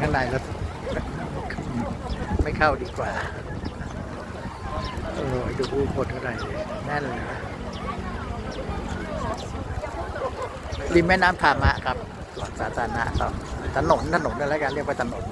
ข้างในแล้วไม่เข้าดีกว่าโอ้ยดูผู้คนเท่าไหร่แน่นเลยริมแม่น้ำธามะครับสวนสาธารณะครับถนนถนนอะไรกันเรียกว่าถนน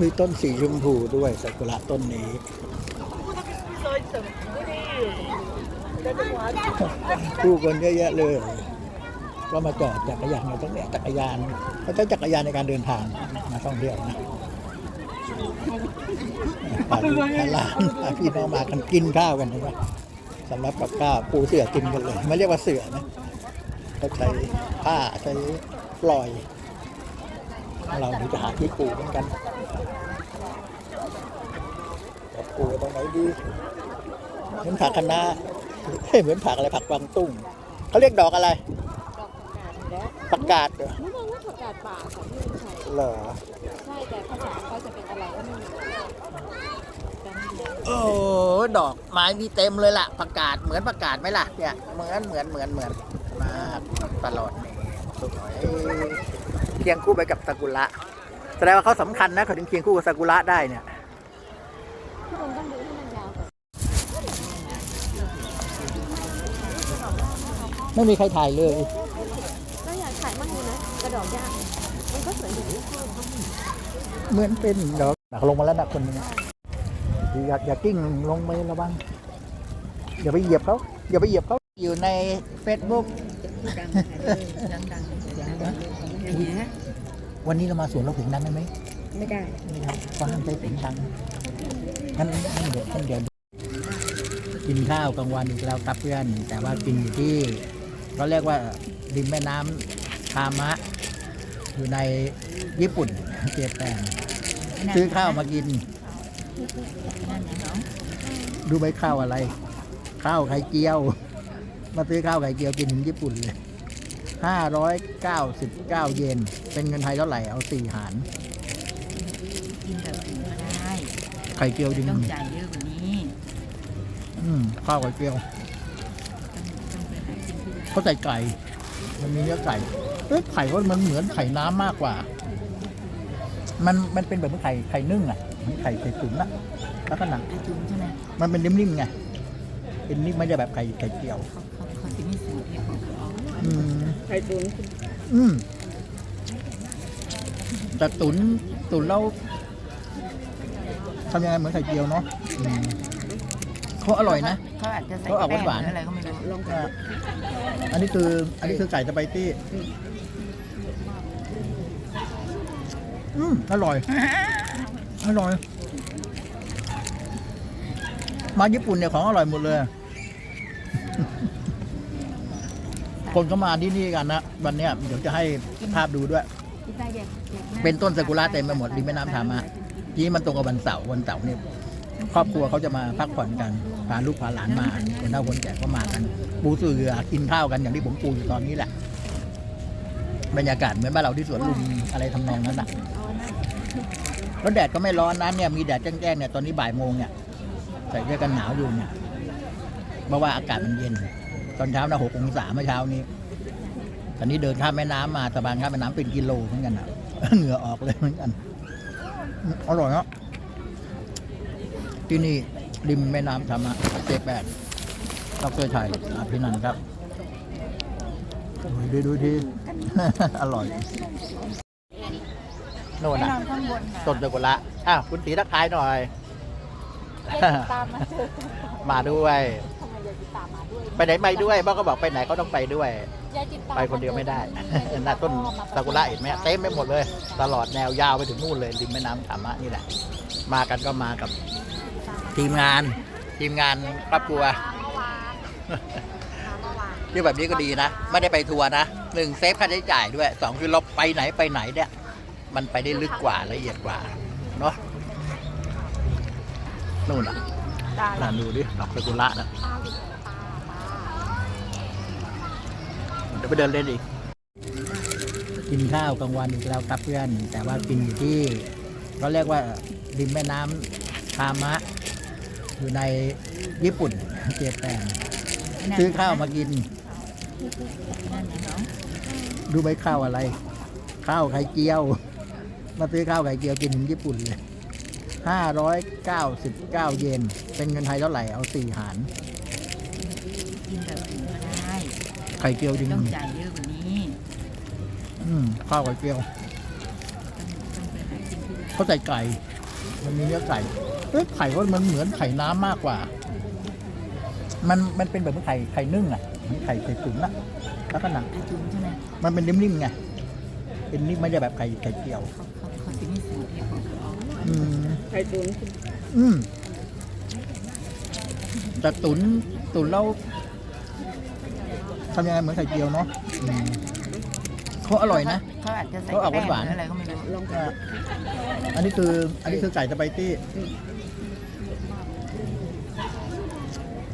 มีต้นสีชมพูด้วยซากุระต้นนี้ ผู้คนเยอะแยะเลย ก็มาจอดจักรยานเราต้องเนี่จักรยานเขาใช้จักรยานในการเดินทางมาท่องเที่ยวนะพาลูกพาลานพี่น้องมากันกินข้าวกันใช่ไหมสำหรับกับข้าวปูเสือกินกันเลยไม่เรียกว่าเสือนะเขาใช้ผ้าใช้ปล่อย เราเดี๋ยวจะหาที่ปูเหมือนกันปูตรงไหนดีเหมือนผักคะน้า เฮ้ยเหมือนผักอะไรผักกวางตุ้งเขาเรียกดอกอะไร ดอกผักกาดอยู่แล้วผักกาดเหรอไม่มองว่าผักกาดป่าค่ะที่เป็นไทยเหรอใช่แต่ภาษาเขาจะเป็นอะไรก็ไม่รู้จำไม่ได้โอ้ดอกไม้มีเต็มเลยล่ะผักกาดเหมือนผักกาดไหมล่ะเนี่ยเหมือนเหมือนเหมือนเหมือนมากตลอดนี่สวยเคียงคู่ไปกับซากุระแสดงว่าเขาสำคัญนะเขาถึงเคียงคู่กับซากุระได้เนี่ย ทุกคนต้องดูให้มันยาวก่อน ไม่มีใครถ่ายเลยก็อยากถ่ายมากเลยนะกระดอกยากมันก็สวยอยู่เหมือนเป็นดอกหนักลงมาแล้วนะคนหนึงอะอย่าอย่ากิ้งลงไประวังอย่าไปเหยียบเขาอย่าไปเหยียบเขาอยู่ใน Facebook วันนี้เรามาสวนเราเสียงดังได้ไหมไม่ได้ไม่ได้ก็ห้ามใช้เสียงดังงั้นงั้นเดี๋ยวงั้นเดี๋ยวกินข้าวกลางวันอีกแล้วครับเพื่อน แต่ว่ากินอยู่ที่ เขาเรียกว่าริมแม่น้ำทามะ อยู่ในญี่ปุ่นเจแปนซื้อข้าวมากิน ดูไหมข้าวอะไร ข้าวไข่เจียว มาซื้อข้าวไข่เจียวกินถึงญี่ปุ่นเลยห้าร้อยเก้าสิบเก้าเยนเป็นเงินไทยเท่าไหร่เอาสี่หารกินแบบอื่นก็ได้ไข่เจียวจริงต้องจ่ายเยอะกว่านี้ อืมข้าวไข่เจียว ต้องไปหากินที่ร้าน เขาใส่ไก่ มันมีเนื้อไก่เอ้ยไข่ก็มันเหมือนไข่น้ำมากกว่า มันมันเป็นแบบเหมือนไข่ไข่นึ่งอะเหมือนไข่ไข่ตุ๋นอะแล้วก็หนังไอจุ่มใช่ไหมมันเป็นนิ่มๆไงเป็นนิ่มไม่ใช่แบบไข่ไข่เจียวเขาเขาเขาจะไม่สูตรให้เขาเอาอืมไข่ตุ๋นอืมแต่ตุนตุนแล้วทำยังไงเหมือนไข่เจียวเนาะอืมเขาอร่อยนะ เขาอาจจะใส่เขาออกแป้งหวานๆ หรืออะไรก็ไม่รู้ลองอะอันนี้คืออันนี้คือไก่สไปตี้อืมอร่อย อร่อย มาญี่ปุ่นเนี่ยของอร่อยหมดเลย คนก็มาที่นี่กันนะ วันเนี้ยเดี๋ยวจะให้ภาพดูด้วยที่ใต้เด็กด็กเป็นต้นซากุระเต็มไปหมดริมแม่น้ำธามะทีนี้มันตรงกับวันเสาร์วันเสาร์เนี่ยครอบครัวเขาจะมาพักผ่อนกัน พาลูกพาหลานมาคนเฒ่าคนแก่ก็มากัน ปูเสือกินข้าวกันอย่างที่ผมปูอยู่ตอนนี้แหละ บรรยากาศเหมือนบ้านเราที่สวนลุมอะไรทำนองนั้นอะแล้วแดดก็ไม่ร้อนนะเนี่ยมีแดดแจ้งๆเนี่ยตอนนี้บ่ายโมงเนี่ยใส่เสื้อกันหนาวอยู่เนี่ยเพราะว่าอากาศมันเย็น ตอนเช้านะหกองศาเมื่อเช้านี้ ตอนนี้เดินข้ามแม่น้ำมาสะพานข้ามแม่น้ำเป็นกิโลเหมือนกันอะเหงื่อออกเลยเหมือนกันอร่อยเนาะที่นี่ ริมแม่น้ำธรรมะเจแปดดรชัยอภินันท์ครับดูดูดีอร่อยโน่นไปน่ะนอนข้างบนน่ะต้นตะกุระอ้าวคุณตีทักทายหน่อย ตามมาเจอมาด้วยทำไมยายจิตตามมาด้วยไปไหนไปด้วยบ้าก็บอกไปไหนเขาต้องไปด้วยยายจิตตามไปคนเดียวไม่ได้หน้าต้นซากุระเห็นไหมเต็มไปหมดเลย ตลอดแนวยาวไปถึงนู่นเลยริมแม่น้ำธรรมะนี่แหละ มากันก็มากับ ทีมงานทีมงานครอบครัวที่แบบนี้ก็ดีนะ ไม่ได้ไปทัวร์นะหนึ่งเซฟค่าใช้จ่ายด้วยสองคือเราไปไหนไปไหนเนี่ย มันไปได้ลึกกว่าละเอียดกว่า เนาะนู่นอะน่าดูดิดอกซากุระนะเดี๋ยวไปเดินเล่นอีก กินข้าวกลางวันอีกแล้วครับเพื่อน แต่ว่ากินอยู่ที่เขาเรียกว่าริมแม่น้ำทามะ ออยู่ในญี่ปุ่นเจแปนซื้อข้าวมากินนั่นนะเนาะดูใบข้าวอะไร ข้าวไข่เจียว มาซื้อข้าวไข่เจียวกินถึงญี่ปุ่นเลยห้าร้อยเก้าสิบเก้าเยนเป็นเงินไทยเท่าไหร่เอาสี่หารกินแบบอื่นก็ได้ไข่เจียวจริงต้องจ่ายเยอะกว่านี้ อืมข้าวไข่เจียวต้องต้องไปหากินที่ร้านเขาใส่ไก่ มันมีเนื้อไก่ เอ้ยไข่ว่ามันเหมือนไข่น้ำมากกว่า มันมันเป็นแบบเหมือนไข่ไข่นึ่งอะเหมือนไข่ไข่ตุ๋นอะแล้วก็หนังไอจุ๋มใช่ไหมมันเป็นนิ่มๆไงเป็นนิ่มไม่ใช่แบบไข่ไข่เจียวเขาเขาเขาจะไม่สูตรที่ของเขาอืมไข่ตุ๋นอืมแต่ตุนตุนแล้วทำยังไงเหมือนไข่เจียวเนาะอืมเขาอร่อยนะเขาอาจจะใส่เขาออกแป้งหวานๆหรืออะไรก็ไม่รู้ลองอะอันนี้คือ อันนี้คือไก่สไปตี้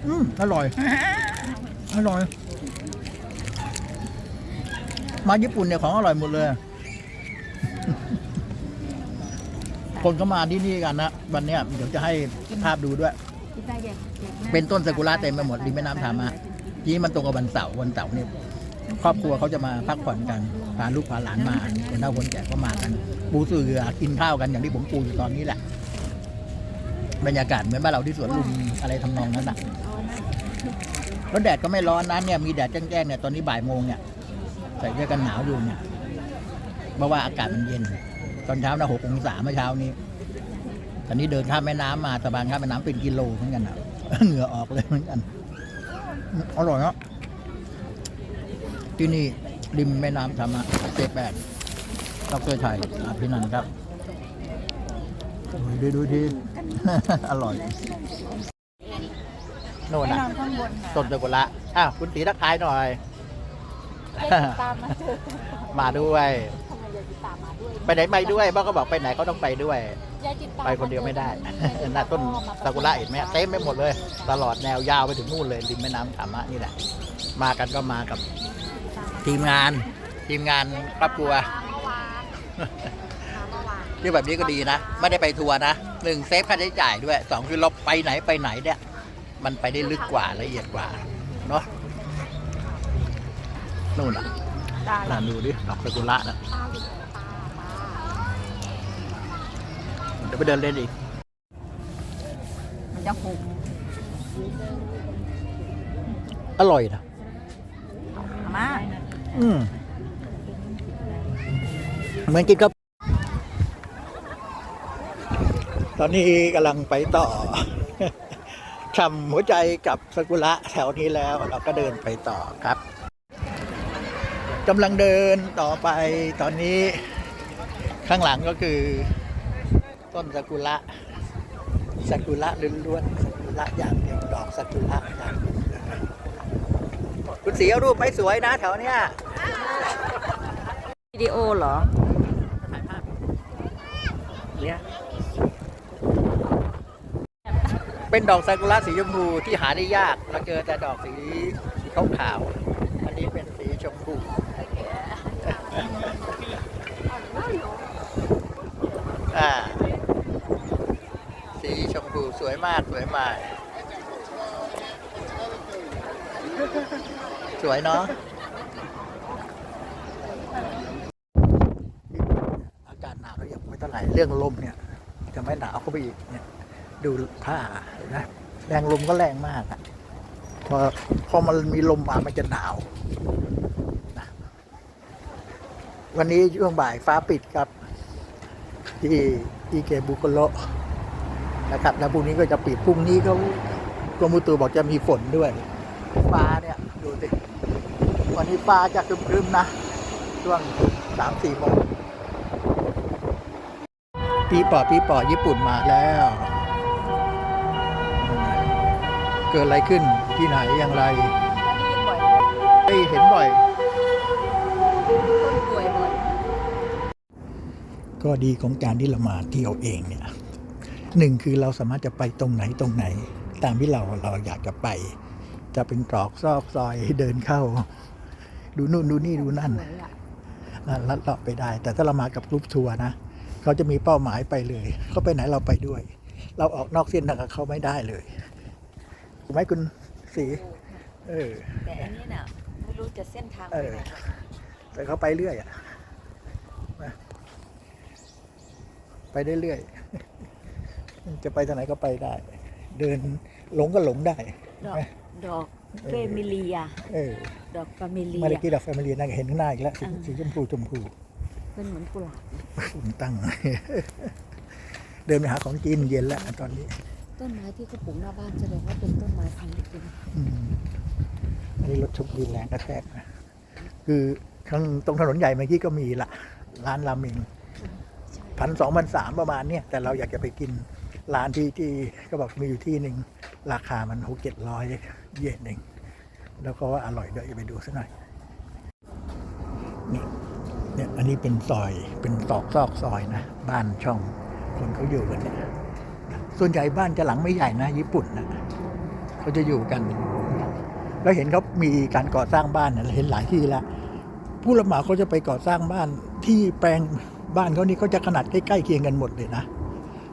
อืมอร่อย อร่อย มาญี่ปุ่นเนี่ยของอร่อยหมดเลย คนก็มาที่นี่กันนะ วันเนี้ยเดี๋ยวจะให้ภาพดูด้วยที่ใต้แยกแยกหาเป็นต้นซากุระเต็มไปหมดริมแม่น้ำธามะที่มันตรงกับวันเสาร์วันเสาร์เนี่ยครอบครัวเขาจะมาพักผ่อนกันพาลูกพาหลานมาคนเฒ่าคนแก่ก็มากัน ปูเสือกินข้าวกันอย่างที่ผมปูอยู่ตอนนี้แหละ บรรยากาศเหมือนบ้านเราที่สวนลุมอะไรทำนองนั้นน่ะแล้วแดดก็ไม่ร้อนนะเนี่ยมีแดดแจ้งๆเนี่ยตอนนี้บ่ายโมงเนี่ยใส่เสื้อกันหนาวอยู่เนี่ยเพราะว่าอากาศมันเย็น ตอนเช้านะหกองศาเมื่อเช้านี้ตอนนี้เดินข้ามแม่น้ำมาสะพานข้ามแม่น้ำเป็นกิโลเหมือนกันอะเหงื่อออกเลยเหมือนกันอร่อยเนาะที่นี่ริมแม่น้ำธรรมะเจแปดดรชัยอภินันท์ครับ ดูดูดี อร่อยโน่นไปน่ะนอนข้างบนน่ะต้นตะกุระอ้าวคุณตีทักทายหน่อย ตามมาเจอมาด้วยทำไมยายจิตามมาด้วยไปไหนไปด้วยบ้าก็บอกไปไหนเขาต้องไปด้วยยายจิตตามไปคนเดียวไม่ได้น่ะต้นซากุระเห็นไหมเต็มไปหมดเลย ตลอดแนวยาวไปถึงนู่นเลยริมแม่น้ำธรรมะนี่แหละ มากันก็มากับ ทีมงาน ทีมงานครอบครัว ที่แบบนี้ก็ดีนะ ไม่ได้ไปทัวร์นะหนึ่งเซฟค่าใช้จ่ายด้วยสองคือเราไปไหนไปไหนเนี่ย มันไปได้ลึกกว่าละเอียดกว่า เนาะนู่นอะได้น่าดูดิดอกซากุระนะเดี๋ยวไปเดินเล่นอีก มันจะหุบอร่อยนะมาอืมเหมือนกินกับ ตอนนี้กำลังไปต่อช่ำหัวใจกับซากุระแถวนี้แล้วเราก็เดินไปต่อครับกำลังเดินต่อไปตอนนี้ข้างหลังก็คือ ต้นซากุระซากุระล้วนๆซากุระอย่างเดียวดอกซากุระอย่างเดียวคุณสีเอารูปไปสวยนะแถวเนี้ยวิดีโอเหรอถ่ายภาพเนี่ย เป็นดอกซากุระสีชมพูที่หาได้ยากเราเจอแต่ดอกสีสีขาวขาวๆอันนี้เป็นสีชมพูอ่าสีชมพูสวยมากสวยมากสวยเนาะอากาศหนาวแล้วยังไม่เท่าไหร่เรื่องลมเนี่ยจะไม่หนาวเข้าไปอีกเนี่ย ดูผ้านไหมแรงลมก็แรงมากอะพอพอมันมีลมมามันจะหนาวนะวันนี้ช่วงบ่ายฟ้าปิดครับ ที่อีเกบุโกโลนะครับ แล้วพรุ่งนี้ก็จะปิดพรุ่งนี้เขากรมอุตุบอกจะมีฝนด้วย ฟ้าเนี่ย ดูสิวันนี้ฟ้าจะครึมๆนะ ช่วงสามสี่โมงปีปอปีปอญี่ปุ่นมาแล้ว เกิดอะไรขึ้นที่ไหนอย่างไรบ่อยเฮ้ยเห็นบ่อยต้นป่วยบ่อย ก็ดีของการที่เรามาเที่ยวเองเนี่ยหนึ่งคือเราสามารถจะไปตรงไหนตรงไหน ตามที่เราเราอยากจะไป จะเป็นตรอกซอกซอยเดินเข้า ดูนู่นดูนี่ดูนั่นสวยอะอะลัดเลาะไปได้ แต่ถ้าเรามากับกรุ๊ปทัวร์นะเขาจะมีเป้าหมายไปเลยเขาไปไหนเราไปด้วย เราออกนอกเส้นทางกับเขาไม่ได้เลยถูก ไหมคุณสีเออแต่อันนี้น่ะไม่รู้จะเส้นทางเอไปอไหนแต่เขาไปเรื่อยอะนะไปได้เรื่อยจะไปทางไหนก็ไปได้ เดินหลงก็หลงได้ ดอกดอกเฟมิเลียเออดอกฟามิเลีเมื่อยกี้ดอกแฟมิลีน่าจะเห็นข้างหน้าอีกแล้วสีอ่าสีชมพูชมพูเป็นเหมือนกุหลาบอุ่นตั้ง เดินไปหาของกินเย็นแล้วตอนนี้ ต้นไม้ที่เขาปลูกหน้าบ้านแสดงว่าเป็นต้นไม้พันธุ์จริงอืมอันนี้รถชมวินแรงกระแทกนะคือข้างตรงถนนใหญ่เมื่อกี้ก็มีละร้านราเมงพันสองพันสามประมาณเนี้ยแต่เราอยากจะไปกินร้านที่ที่ก็บอกมีอยู่ที่หนึ่งราคามันหกเจ็ดร้อยเยนเองแล้วก็ว่าอร่อยด้วยไปดูซะหน่อยเนี่ยเนี่ยอันนี้เป็นซอยเป็นตอกซอกซอยนะ บ้านช่องคนเขาอยู่กันเนี่ย ส่วนใหญ่บ้านจะหลังไม่ใหญ่นะ ญี่ปุ่นนะเขาจะอยู่กัน แล้วเห็นเขามีการก่อสร้างบ้านเนี่ยเราเห็นหลายที่แล้วผู้รับเหมาเขาจะไปก่อสร้างบ้านที่แปลงบ้านเขานี่เขาจะขนาดใกล้ๆเคียงกันหมดเลยนะ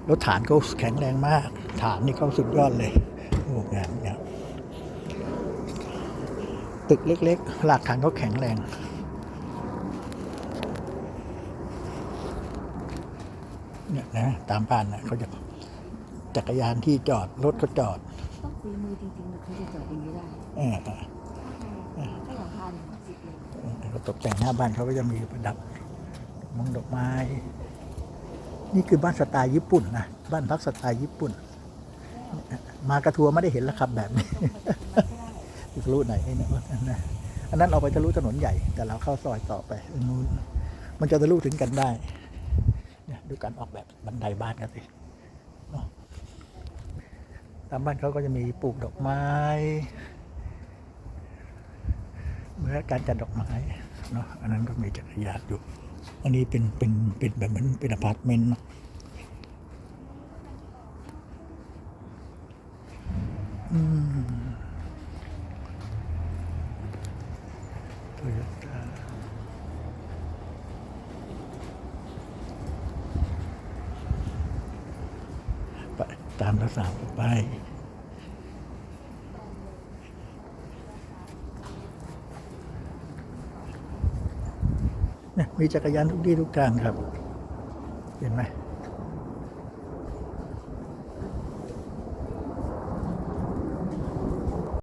แล้วฐานเขาแข็งแรงมาก ฐานนี่เขาสุดยอดเลยโอ้งานงานตึกเล็กๆหลักฐานเขาแข็งแรง เนี่ยนะตามบ้านนะเขาจะ จักรยานที่จอดรถเขาจอดๆต้องฝีมือจริงๆนะเขาจะจอดอย่างนี้ได้เออก็หลังคาหนึ่งสิบเลยเขาตกแต่งหน้าบ้านเขาก็จะมีประดับมงดอกไม้ นี่คือบ้านสไตล์ญี่ปุ่นนะบ้านพักสไตล์ญี่ปุ่น มากระทัวร์ไม่ได้เห็นแล้วครับแบบนี้ทะลุไหนไอ้เนี่ยอันนั้นอันนั้นเราไปทะลุถนนใหญ่ แต่เราเข้าซอยต่อไปอันนู้นมันจะทะลุถึงกันได้เนี่ยดูการออกแบบบันไดบ้านกันสิเนาะ ตามบ้านเขาก็จะมีปลูกดอกไม้เมื่อการจัดดอกไม้เนาะอันนั้นก็มีจักรยานอยู่ อันนี้เป็นเป็นเป็นแบบเหมือนเป็นอพาร์ตเมนต์เนาะอืมโตโยต้าไปตามรักษาไปเนี่ยมีจักรยานทุกที่ทุกทางครับ เห็นไหม